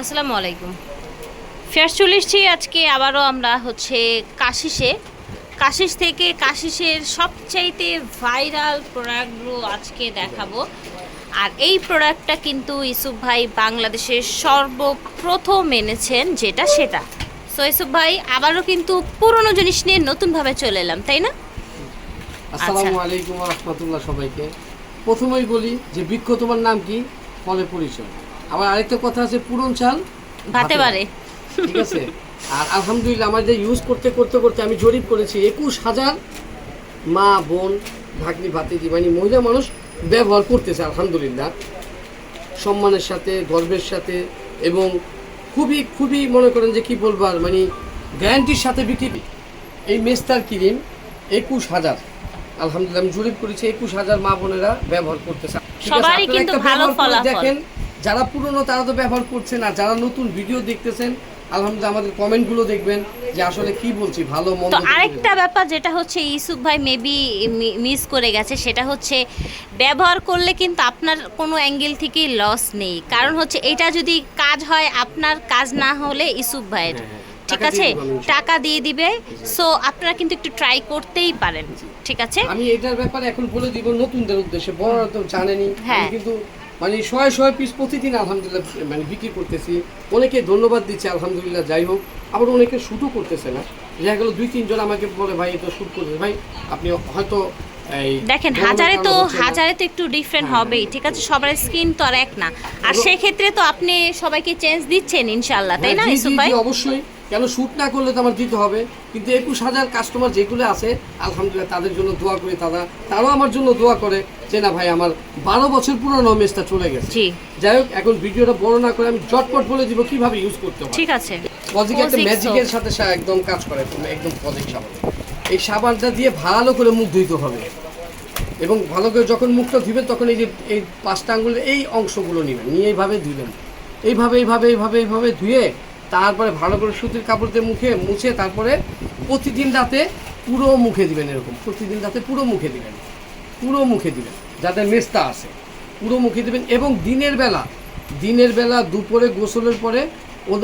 আসসালামু আলাইকুম। ফের চলে এসেছি আজকে আবারও আমরা হচ্ছে কাশিসে। কাশিস থেকে কাশিসের সবচাইতে ভাইরাল প্রোডাক্টগুলো আজকে দেখাবো। আর এই প্রোডাক্টটা কিন্তু ইসুফ ভাই বাংলাদেশের সর্বপ্রথম এনেছেন যেটা সেটা। সো ইসুফ ভাই আবারও কিন্তু পুরনো জিনিস নিয়ে নতুনভাবে চলে এলাম তাই না? আসসালামু আলাইকুম রহমতুল্লাহ সবাইকে। প্রথমেই বলি যে বৃক্ষ তোমার নাম কি? ফলে পরিচয়। আবার আরেকটা কথা আছে পুরন চাল? ভাতে বারে ঠিক আছে? আর আলহামদুলিল্লাহ আমার যে ইউজ করতে করতে করতে আমি জরিপ করেছি একুশ হাজার মা বোন ভাগ্নি ভাতিজি মানে মহিলা মানুষ ব্যবহার করতেছে আলহামদুলিল্লাহ। সম্মানের সাথে গর্বের সাথে এবং খুবই খুবই মনে করেন যে কি বলব আর মানে গ্যারান্টির সাথে বিক্রি এই মেস্তার ক্রিম একুশ হাজার। আলহামদুলিল্লাহ আমি জরিপ করেছি একুশ হাজার মা বোনেরা ব্যবহার করতেছে। ঠিক সবারই কিন্তু ভালো ফলাফল। দেখেন যারা পুরনো তারা তো ব্যবহার করছেন আর যারা নতুন ভিডিও দেখতেছেন আলহামদুলিল্লাহ আমাদের কমেন্টগুলো দেখবেন যে আসলে কি বলছি ভালো মন্দ তো আরেকটা ব্যাপার যেটা হচ্ছে ইউসুফ ভাই মেবি মিস করে গেছে সেটা হচ্ছে ব্যবহার করলে কিন্তু আপনার কোনো অ্যাঙ্গেল থেকেই লস নেই। কারণ হচ্ছে এটা যদি কাজ হয় আপনার কাজ না হলে ইউসুফ ভাইয়ের। হ্যাঁ, হ্যাঁ। ঠিক আছে। টাকা দিয়ে দিবে। সো আপনারা কিন্তু একটু ট্রাই করতেই পারেন। ঠিক আছে? আমি এটার ব্যাপারে এখন বলে দিব নতুনদের উদ্দেশ্যে বড়রা তো জানেনি। হ্যাঁ। কিন্তু মানে শয়ে শয়ে পিস প্রতিদিন আলহামদুলিল্লাহ মানে বিক্রি করতেছি। অনেকে ধন্যবাদ দিচ্ছে আলহামদুলিল্লাহ যাই হোক। আবার অনেকে শুটও করতেছে না। দেখা গেল দুই তিনজন আমাকে বলে ভাই এটা শুট করতেছে। ভাই আপনি হয়তো দেখেন হাজারে তো না। হাজারে তো একটু ডিফারেন্ট হ্যাঁ, হবেই ঠিক আছে? সবার স্কিন তো আর এক না। আর সেক্ষেত্রে তো আপনি সবাইকে চেঞ্জ দিচ্ছেন ইনশাল্লাহ তাই না হ্যাঁ, ইউসুফ জি, ভাই? অবশ্যই। কেন শ্যুট না করলে তো আমার দিতে হবে? কিন্তু একুশ হাজার কাস্টমার যেগুলো আছে আলহামদুলিল্লাহ তাদের জন্য দোয়া করে তারা তারাও আমার জন্য দোয়া করে যে না ভাই আমার বারো বছর পুরনো মেসটা চলে গেছে। যাই হোক এখন ভিডিওটা বড় না করে আমি চটপট বলে দিব কীভাবে ইউজ করতে হবে ঠিক আছে। পজিক একটা ম্যাজিকের সাথে একদম কাজ করে একদম পজিক সাবান এই সাবানটা দিয়ে ভালো করে মুখ ধুইতে হবে। এবং ভালো করে যখন মুখটা ধুবেন তখন এই যে এই পাঁচটা আঙ্গুলের এই অংশগুলো নেবেন। নিয়ে এইভাবে ধুবেন এইভাবে এইভাবে এইভাবে এইভাবে ধুয়ে তারপরে ভালো করে সুতির কাপড় দিয়ে মুখে মুছে তারপরে প্রতিদিন রাতে পুরো মুখে দিবেন এরকম। প্রতিদিন রাতে পুরো মুখে দিবেন। পুরো মুখে দিবেন। যাতে মেস্তা আছে পুরো মুখে দিবেন এবং দিনের বেলা দিনের বেলা দুপুরে গোসলের পরে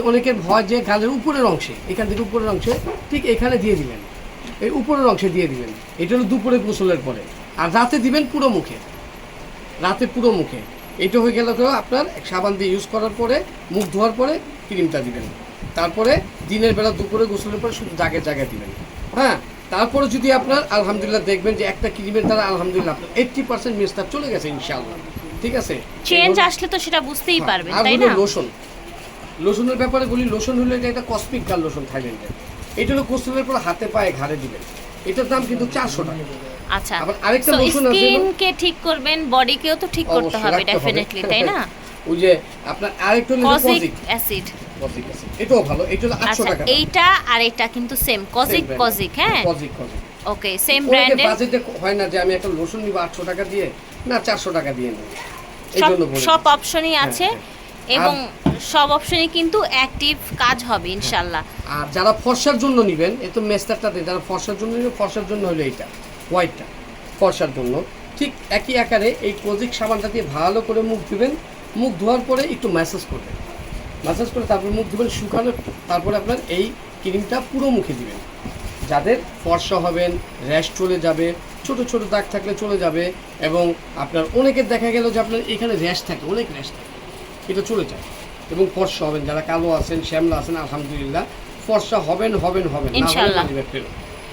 অনেকের ভয় যে গালের উপরের অংশে, এখান থেকে উপরের অংশে ঠিক এখানে দিয়ে দিবেন। এই উপরের অংশে দিয়ে দিবেন। এটা হলো দুপুরে গোসলের পরে। আর রাতে দিবেন পুরো মুখে। রাতে পুরো মুখে। এটা হয়ে গেল তো আপনার সাবান দিয়ে ইউজ করার পরে মুখ ধোয়ার পরে ক্রিমটা দিবেন। তারপরে দিনের বেলা দুপুরে গোসলের পরে শুধু জায়গায় জায়গায় দিবেন। হ্যাঁ তারপরে যদি আপনার আলহামদুলিল্লাহ দেখবেন যে একটা ক্রিমের দ্বারা আলহামদুলিল্লাহ আপনার এইটটি পার্সেন্ট মিস্টার চলে গেছে ইনশাআল্লাহ। ঠিক আছে? চেঞ্জ আসলে তো সেটা বুঝতেই হ্যাঁ, পারবেন তাই না? লোশন লোশনের ব্যাপারে বলি লোশন হলো এটা একটা কসমিক গাল লোশন থাইল্যান্ডের। এটা হলো গোসলের পর হাতে পায়ে ঘাড়ে দিবেন। এটার দাম কিন্তু চারশো টাকা। আচ্ছা আরেকটা So, আছে স্কিনকে ঠিক করবেন বডিকেও তো ঠিক করতে হবে ডেফিনেটলি তাই না? ওই যে আপনার আরেকটা অ্যাসিড এটাও ভালো এটা হলো আটশো আচ্ছা টাকা এইটা আর এটা কিন্তু সেম হ্যাঁ? ওকে সেম ব্র্যান্ডের বাজেটে হয় না যে আমি একটা লোশন নিব আটশো টাকা দিয়ে না চারশো টাকা দিয়ে নেব। সব অপশনই আছে হ্যাঁ। এবং সব অপশনই কিন্তু অ্যাক্টিভ কাজ হবে ইনশাল্লাহ। আর যারা ফর্সার জন্য নেবেন এ তো মেস্টারটাতে যারা ফর্সার জন্য নেবেন ফর্সার জন্য হলো এইটা। হোয়াইটটা ফর্সার জন্য। ঠিক একই আকারে এই কোজিক সাবানটা দিয়ে ভালো করে মুখ ধুবেন। মুখ ধোয়ার পরে একটু ম্যাসাজ করবেন। ম্যাসাজ করে তারপর মুখ ধুবেন শুকানো তারপরে আপনার এই ক্রিমটা পুরো মুখে দিবেন। যাদের ফর্সা হবেন র্যাশ চলে যাবে ছোট ছোট দাগ থাকলে চলে যাবে এবং আপনার অনেকের দেখা গেল যে আপনার এখানে র্যাশ থাকে অনেক র্যাশ থাকে। এটা চলে যায়। এবং ফর্সা হবেন যারা কালো আছেন শ্যামলা আছেন আলহামদুলিল্লাহ ফর্সা হবেন হবেন হবেন। না ফেরত।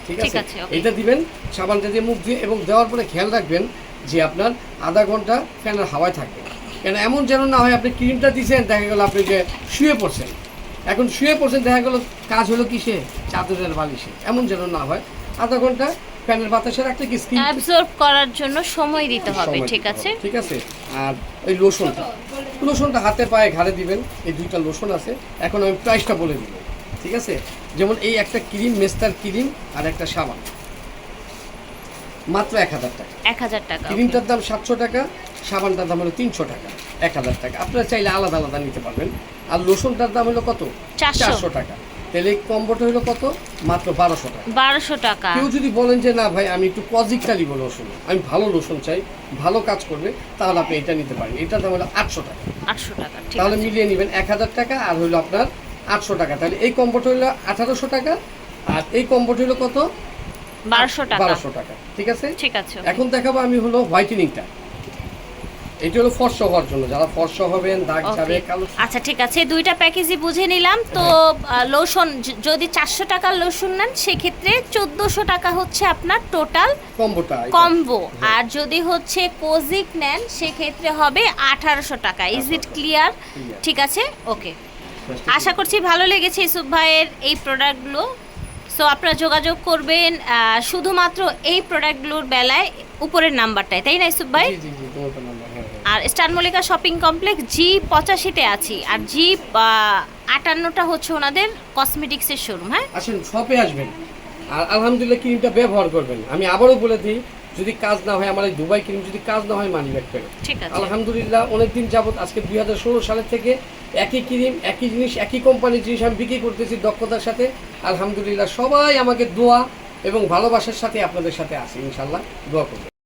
ঠিক আছে? এটা দিবেন সাবানটা দিয়ে মুখ দিয়ে এবং দেওয়ার পরে খেয়াল রাখবেন যে আপনার আধা ঘণ্টা ফ্যানের হাওয়ায় থাকবে কেন এমন যেন না হয় আপনি ক্রিমটা দিয়েছেন দেখা গেল আপনি যে শুয়ে পড়ছেন। এখন শুয়ে পড়ছেন দেখা গেল কাজ হলো কিসে? চাদরের বালিশে। এমন যেন না হয় আধা ঘণ্টা ফ্যানের বাতাসে রাখতে কি স্কিন অ্যাবজর্ব করার জন্য সময় দিতে হবে ঠিক আছে? ঠিক আছে? আর ওই লোশনটা লোশনটা হাতে পায়ে ঘাড়ে দিবেন এই দুইটা লোশন আছে। এখন আমি প্রাইসটা বলে দিব। ঠিক আছে? যেমন এই একটা ক্রিম মেস্তার ক্রিম আর একটা সাবান। মাত্র এক হাজার টাকা। এক হাজার টাকা ক্রিমটার দাম সাতশো টাকা সাবানটার দাম হলো তিনশো টাকা। এক হাজার টাকা। আপনারা চাইলে আলাদা আলাদা নিতে পারবেন। আর লোশনটার দাম হলো কত? চারশো। টাকা। তাহলে কম্বোটা হলো কত? মাত্র বারোশো টাকা। বারোশো টাকা। কেউ যদি বলেন যে না ভাই আমি একটু পজিকটা নিব লোশন। আমি ভালো লোশন চাই ভালো কাজ করবে তাহলে আপনি এটা নিতে পারেন। এটার দাম হলো আটশো টাকা। আটশো টাকা তাহলে মিলিয়ে নেবেন এক হাজার টাকা আর হইল আপনার আটশো টাকা। তাহলে এই কম্বোটা হইল আঠারোশো টাকা আর এই কম্বোটা হইল কত? বারোশো টাকা। বারোশো টাকা ঠিক আছে? ঠিক আছে। এখন দেখাবো আমি হলো হোয়াইটেনিংটা এটা হলো ফর্সা হওয়ার জন্য যারা ফর্সা হবেন দাগ যাবে কালো আচ্ছা ঠিক আছে। দুইটা প্যাকেজই বুঝে নিলাম। তো লোশন যদি চারশো টাকার লোশন নেন সেক্ষেত্রে চোদ্দোশো টাকা হচ্ছে আপনার টোটাল কম্বোটা কম্বো আর যদি হচ্ছে কোজিক নেন সেক্ষেত্রে হবে আঠারোশো টাকা। ইজ ইট ক্লিয়ার ঠিক আছে? ওকে আশা করছি ভালো লেগেছে ইসুফ ভাইয়ের এই প্রোডাক্টগুলো। সো আপনারা যোগাযোগ করবেন শুধুমাত্র এই প্রোডাক্টগুলোর বেলায় উপরের নাম্বারটায় তাই না ইসুফ ভাই? হ্যাঁ হ্যাঁ। আর star Mallika shopping complex G পঁচাশিতে আছি। আর জি আটান্নটা হচ্ছে ওনাদের কসমেটিক্সের শোরুম হ্যাঁ? আসেন শপে আসবেন। আর আলহামদুলিল্লাহ ক্রিমটা ব্যবহার করবেন। আমি আবারও বলে দিই যদি কাজ না হয় আমার এই দুবাই ক্রিম যদি কাজ না হয় মানি ব্যাক ফেরত আলহামদুলিল্লাহ অনেকদিন যাবত আজকে দুই হাজার ষোলো সালের থেকে একই ক্রিম একই জিনিস একই কোম্পানির জিনিস আমি বিক্রি করতেছি দক্ষতার সাথে। আলহামদুলিল্লাহ সবাই আমাকে দোয়া এবং ভালোবাসার সাথে আপনাদের সাথে আসে ইনশাল্লাহ দোয়া করবেন